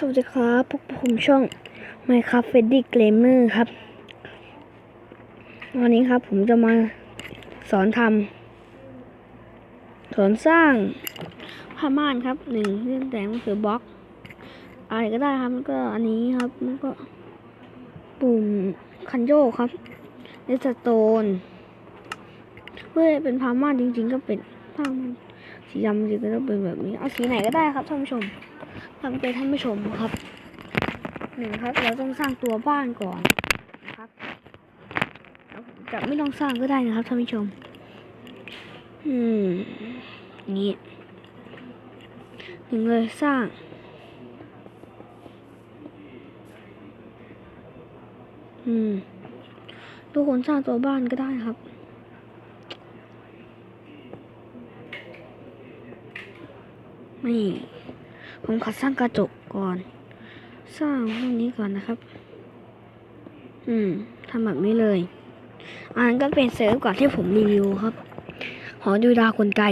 สวัสดีครับพวกผมช่อง Minecraft f e d d y Gamer ครับ วันนี้ครับผมจะมาสอนทำสอนสร้างผ้าม่านครับหนึ่งเรื่องแต่งก็คือบล็อก อะไรก็ได้ครับแล้วก็อันนี้ครับแล้วก็ ปุ่มคันโยกครับเลสโตนเพื่อให้เป็นผ้าม่านจริง ๆ ก็เป็น ผ้าม่านสีดำจริงก็ต้องเป็นแบบนี้ เอาสีไหนก็ได้ครับท่านผู้ชมทำใจท่านผู้ชมครับหนึ่งครับ เราต้องสร้างตัวบ้านก่อนนะครับจะไม่ต้องสร้างก็ได้นะครับท่านผู้ชม อืมนี่หนึ่งเลยสร้างอืมทุกคนสร้างตัวบ้านก็ได้ครับ นี่ ผมขอสร้างกระจกก่อน สร้างพวกนี้ก่อนนะครับ อืมทำแบบนี้เลยอันก็เป็นเซิร์ฟก่อนที่ผมรีวิวครับ หอดูดาวคนไกล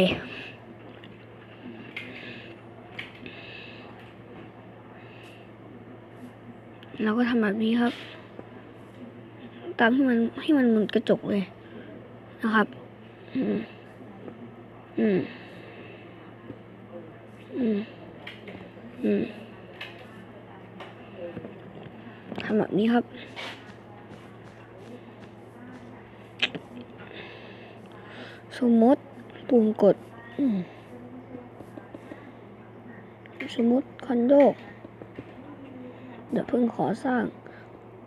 เราก็ทำแบบนี้ครับ ตามที่มันให้มันหมุนกระจกเลยนะครับ อืม อืม อืม อืมทำแบบนี้ครับ สมมติปุ่มกด สมมติคันโยกเดี๋ยวเพิ่งขอสร้าง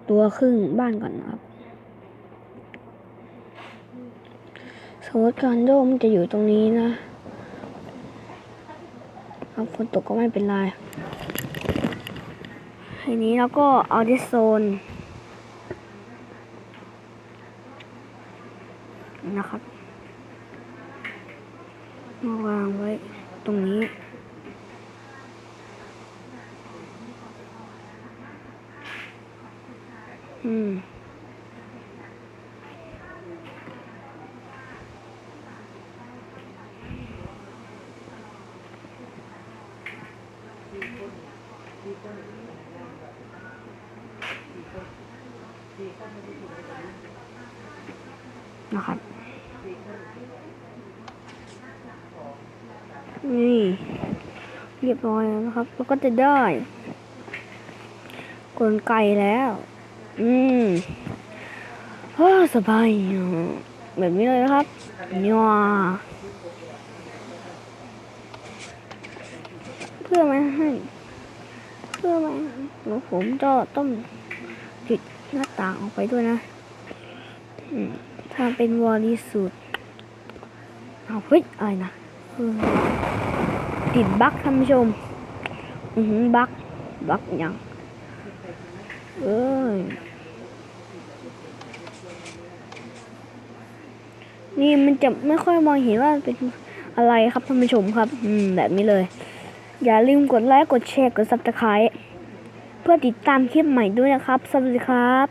ตัวครึ่งบ้านก่อนนะครับ สมมติคันโยกมันจะอยู่ตรงนี้นะ ครับฝนตกก็ไม่เป็นไรทีนี้เราก็เอาดิโซนนะครับมาวางไว้ตรงนี้ อืม นะครับ นี่ เรียบร้อยแล้วนะครับ แล้วก็จะได้กลไกแล้ว อืมโอ้สบายอ่แบบนี้เลยนะครับยัวเพื่อไม่ให้ เพื่อไม่ให้ผมจะต้องติด หน้าต่างออกไปด้วยนะถ้าเป็นวอลลีสูตรเอาเฮ้ยอะไรนะติดบั๊กท่านผู้ชมอือหือบั๊กบั๊กยังเอ้ยนี่มันจะไม่ค่อยมองเห็นว่าเป็นอะไรครับท่านผู้ชมครับ อืมแบบนี้เลย อย่าลืมกดไลค์กดแชร์กดซับสไครต์ เพื่อติดตามคลิปใหม่ด้วยนะครับ สวัสดีครับ